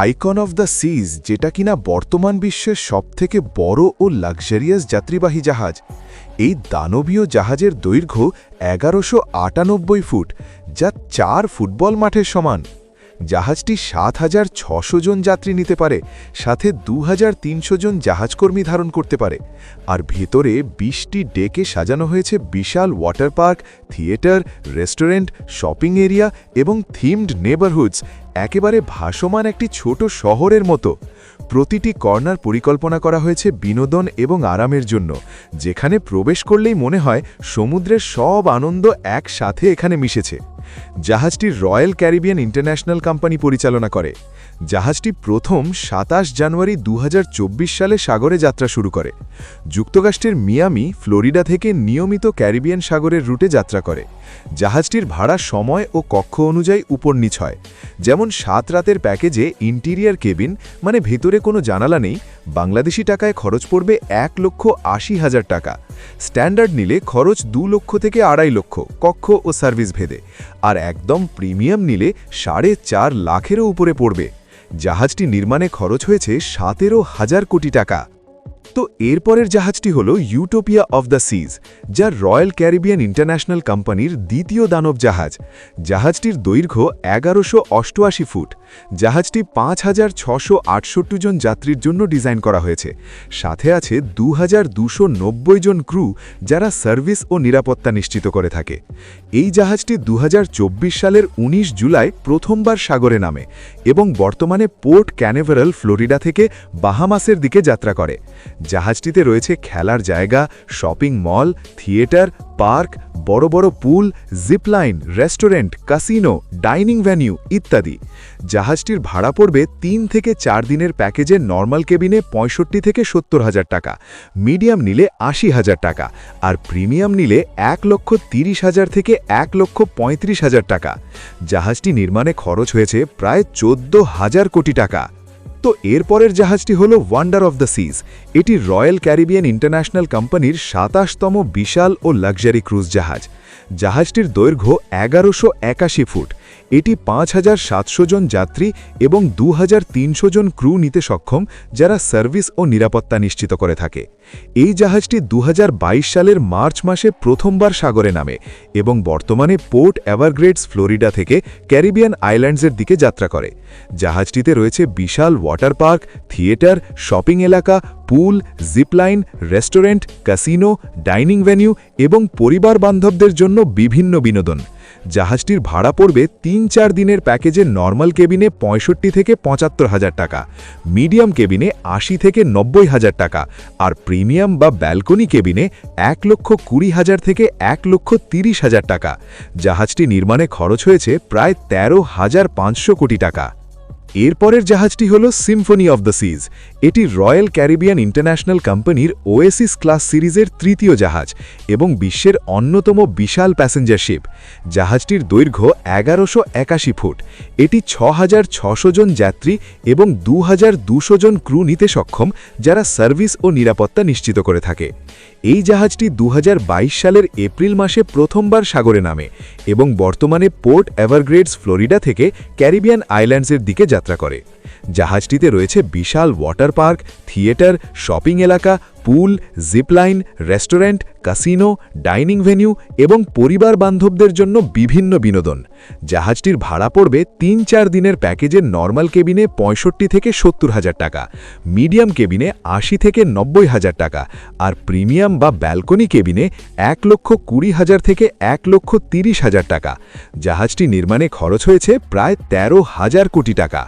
Icon of the সিজ, যেটা কিনা বর্তমান বিশ্বের সবথেকে বড় ও লাক্সারিয়াস যাত্রীবাহী জাহাজ। এই দানবীয় জাহাজের দৈর্ঘ্য এগারোশো ফুট, যা চার ফুটবল মাঠের সমান। জাহাজটি সাত হাজার ছশো জন যাত্রী নিতে পারে, সাথে দু হাজার তিনশো জন জাহাজকর্মী ধারণ করতে পারে। আর ভেতরে বিশটি ডেকে সাজানো হয়েছে বিশাল water park theatre restaurant shopping area এবং থিমড নেবারহুডস একেবারে ভাসমান একটি ছোট শহরের মতো। প্রতিটি কর্নার পরিকল্পনা করা হয়েছে বিনোদন এবং আরামের জন্য, যেখানে প্রবেশ করলেই মনে হয় সমুদ্রের সব আনন্দ একসাথে এখানে মিশেছে। জাহাজটি রয়্যাল ক্যারিবিয়ান ইন্টারন্যাশনাল কোম্পানি পরিচালনা করে। জাহাজটি প্রথম সাতাশ জানুয়ারি দু হাজার চব্বিশ সালে সাগরে যাত্রা শুরু করে। যুক্তরাষ্ট্রের মিয়ামি, ফ্লোরিডা থেকে নিয়মিত ক্যারিবিয়ান সাগরের রুটে যাত্রা করে। জাহাজটির ভাড়া সময় ও কক্ষ অনুযায়ী উপর নিচ হয়। যেমন সাত রাতের প্যাকেজে ইন্টিরিয়ার কেবিন মানে ভেতরে কোনো জানালা নেই, বাংলাদেশি টাকায় খরচ পড়বে এক লক্ষ আশি হাজার টাকা। স্ট্যান্ডার্ড নিলে খরচ দু লক্ষ থেকে আড়াই লক্ষ, কক্ষ ও সার্ভিস ভেদে। আর একদম প্রিমিয়াম নিলে সাড়ে চার লাখেরও উপরে পড়বে। জাহাজটি নির্মাণে খরচ হয়েছে সতেরো হাজার কোটি টাকা। তো এরপরের জাহাজটি হল ইউটোপিয়া অফ দ্য সিজ, যা রয়্যাল ক্যারিবিয়ান ইন্টারন্যাশনাল কোম্পানির দ্বিতীয় দানব জাহাজ। জাহাজটির দৈর্ঘ্য এগারোশো অষ্টআশি ফুট। জাহাজটি পাঁচ হাজার ছশো জন যাত্রীর জন্য ডিজাইন করা হয়েছে। সাথে আছে দু হাজার দুশো নব্বই জন ক্রু যারা সার্ভিস ও নিরাপত্তা নিশ্চিত করে থাকে। এই জাহাজটি দু হাজার চব্বিশ সালের ১৯ জুলাই প্রথমবার সাগরে নামে এবং বর্তমানে পোর্ট ক্যানেভারাল, ফ্লোরিডা থেকে বাহামাসের দিকে যাত্রা করে। জাহাজটিতে রয়েছে খেলার জায়গা, শপিং মল, থিয়েটার, পার্ক, বড় বড় pool zipline restaurant casino dining venue ইত্যাদি। জাহাজটির ভাড়া পড়বে তিন থেকে চার দিনের প্যাকেজে নর্মাল কেবিনে পঁয়ষট্টি থেকে সত্তর হাজার টাকা, মিডিয়াম নিলে আশি হাজার টাকা, আর প্রিমিয়াম নিলে এক লক্ষ তিরিশ হাজার থেকে এক লক্ষ পঁয়ত্রিশ হাজার টাকা। জাহাজটি নির্মাণে খরচ হয়েছে প্রায় চোদ্দ হাজার কোটি টাকা। তো এরপরের জাহাজটি হল ওয়ান্ডার অফ দ্য সিজ এটি রয়্যাল ক্যারিবিয়ান ইন্টারন্যাশনাল কোম্পানির সাতাশতম বিশাল ও লাক্সারি ক্রুজ জাহাজ। জাহাজটির দৈর্ঘ্য এগারোশো ফুট। এটি পাঁচ হাজার সাতশো জন যাত্রী এবং দু হাজার তিনশো জন ক্রু নিতে সক্ষম, যারা সার্ভিস ও নিরাপত্তা নিশ্চিত করে থাকে। এই জাহাজটি দু হাজার বাইশ সালের মার্চ মাসে প্রথমবার সাগরে নামে এবং বর্তমানে পোর্ট অ্যাভারগ্রেডস ফ্লোরিডা থেকে ক্যারিবিয়ান আইল্যান্ডসের দিকে যাত্রা করে। জাহাজটিতে রয়েছে বিশাল ওয়াটার পার্ক, থিয়েটার, শপিং এলাকা, pool, zipline, restaurant, casino, dining venue এবং পরিবার বান্ধবদের জন্য বিভিন্ন বিনোদন। জাহাজটির ভাড়া পড়বে তিন চার দিনের প্যাকেজে নর্মাল কেবিনে পঁয়ষট্টি থেকে পঁচাত্তর হাজার টাকা, মিডিয়াম কেবিনে আশি থেকে নব্বই হাজার টাকা আর প্রিমিয়াম বা ব্যালকনি কেবিনে এক লক্ষ কুড়ি হাজার থেকে এক লক্ষ তিরিশ হাজার টাকা। জাহাজটি নির্মাণে খরচ হয়েছে প্রায় তেরো হাজার পাঁচশো কোটি টাকা। এরপরের জাহাজটি হল সিম্ফনি অফ দ্য সিজ। এটি রয়্যাল ক্যারিবিয়ান ইন্টারন্যাশনাল কোম্পানির ওয়েসিস ক্লাস সিরিজের তৃতীয় জাহাজ এবং বিশ্বের অন্যতম বিশাল প্যাসেঞ্জার শিপ। জাহাজটির দৈর্ঘ্য এগারোশো ফুট। এটি ছ জন যাত্রী এবং দু জন ক্রু নিতে সক্ষম, যারা সার্ভিস ও নিরাপত্তা নিশ্চিত করে থাকে। এই জাহাজটি দু হাজার বাইশ সালের এপ্রিল মাসে প্রথমবার সাগরে নামে এবং বর্তমানে পোর্ট এভারগ্রেডস, ফ্লোরিডা থেকে ক্যারিবিয়ান আইল্যান্ডসের দিকে যাত্রা করে। জাহাজটিতে রয়েছে বিশাল ওয়াটার পার্ক থিয়েটার শপিং এলাকা pool zipline restaurant casino dining venue এবং পরিবার বান্ধবদের জন্য বিভিন্ন বিনোদন। জাহাজটির ভাড়া পড়বে তিন চার দিনের প্যাকেজের নর্মাল কেবিনে পঁয়ষট্টি থেকে সত্তর হাজার টাকা মিডিয়াম কেবিনে আশি থেকে নব্বই হাজার টাকা আর প্রিমিয়াম বা ব্যালকনি কেবিনে এক লক্ষ কুড়ি হাজার থেকে এক লক্ষ তিরিশ হাজার টাকা। জাহাজটি নির্মাণে খরচ হয়েছে প্রায় তেরো হাজার কোটি টাকা।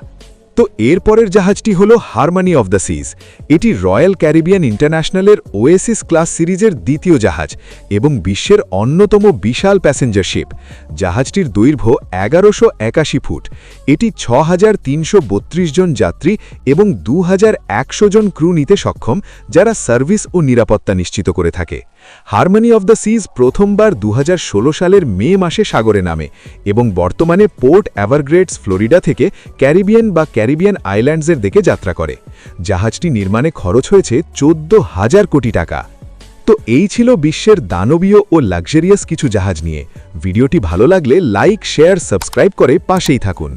তো এরপরের জাহাজটি হল হারমানি অফ দ্য সিজ। এটি রয়্যাল ক্যারিবিয়ান ইন্টারন্যাশনালের ওয়েসিস ক্লাস সিরিজের দ্বিতীয় জাহাজ এবং বিশ্বের অন্যতম বিশাল প্যাসেঞ্জার শিপ। জাহাজটির দৈর্ঘ্য এগারোশো একাশি ফুট। এটি ছ জন যাত্রী এবং দু হাজার একশো জন ক্রু নিতে সক্ষম, যারা সার্ভিস ও নিরাপত্তা নিশ্চিত করে থাকে। হারমানি অফ দ্য সিজ প্রথমবার দু হাজার ষোলো সালের মে মাসে সাগরে নামে এবং বর্তমানে পোর্ট এভারগ্রেডস, ফ্লোরিডা থেকে ক্যারিবিয়ান বা ক্যারিবিয়ান আইল্যান্ডসের দিকে যাত্রা করে। জাহাজটি নির্মাণে খরচ হয়েছে চোদ্দ হাজার কোটি টাকা। তো এই ছিল বিশ্বের দানবীয় ও লাক্সারিয়াস কিছু জাহাজ নিয়ে। ভিডিওটি ভালো লাগলে লাইক শেয়ার সাবস্ক্রাইব করে পাশেই থাকুন।